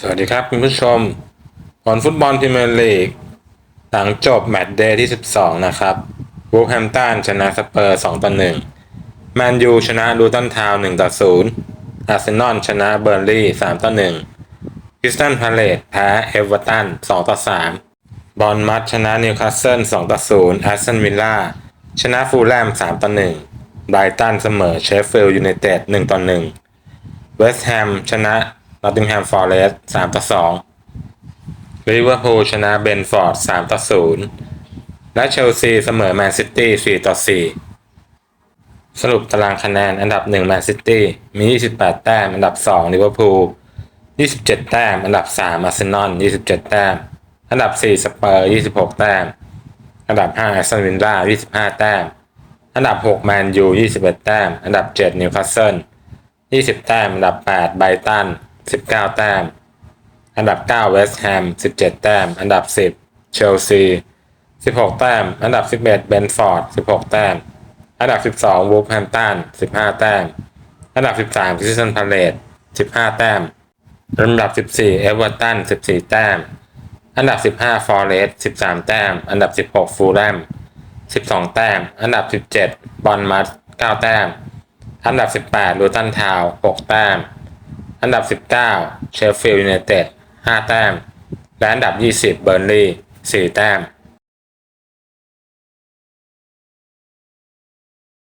สวัสดีครับคุณผู้ชมผลฟุตบอลพรีเมียร์ลีก หลังจบแมตช์เดย์ที่ 12 นะครับวูแฮมตันชนะสเปอร์ 2 ต่อ 1 แมนยูชนะลูตันทาวน์1ต่อ 0 อาร์เซนอลชนะเบอร์ลี่ 3 ต่อ 1 คริสตันพาเลตแพ้เอเวอร์ตัน 2 ต่อ 3 บอลมัดชนะนิวคาสเซิล 2 ต่อ 0 แอสตันวิลล่า ชนะฟูลแลม 3 ต่อ 1 ไบรตันเสมอเชฟฟิลด์ยูไนเต็ด 1 ต่อ 1 เวสต์แฮมชนะ นอตติงแฮมฟอร์เรสต์3ต่อ2ลิเวอร์พูลชนะเบนฟอร์ด3ต่อ0และเชลซีเสมอแมนซิตี้4ต่อ4สรุปตารางคะแนนอันดับ1แมนซิตี้มี 28 แต้ม อันดับ2ลิเวอร์พูล 27 แต้ม อันดับ3อาร์เซนอล 27 แต้ม อันดับ 4 สเปอร์ 26 แต้ม อันดับ5แอสตันวิลล่า 25 แต้ม อันดับ 6 แมนยู 21 แต้ม อันดับ 7 นิวคาสเซิล 20 แต้ม อันดับ 8 ไบรตัน 19 แต้ม อันดับ 9 เวสต์แฮม 17 แต้ม อันดับ 10 เชลซี 16 แต้ม อันดับ 11 เบนฟอร์ด 16 แต้ม อันดับ 12 วูฟแฮมตัน 15 แต้ม อันดับ 13 คริสตันพาเลต15 แต้ม อันดับ 14 เอเวอร์ตัน 14 แต้ม อันดับ 15 ฟอร์เรสต์13 แต้ม อันดับ 16 ฟูลแลม 12 แต้ม อันดับ 17 บอลมัส9แต้ม อันดับ 18 ลูตันทาว 6 แต้ม อันดับ 19 เชฟฟิลด์ยูไนเต็ด5แต้ม และอันดับ 20 เบอร์นลีย์4แต้ม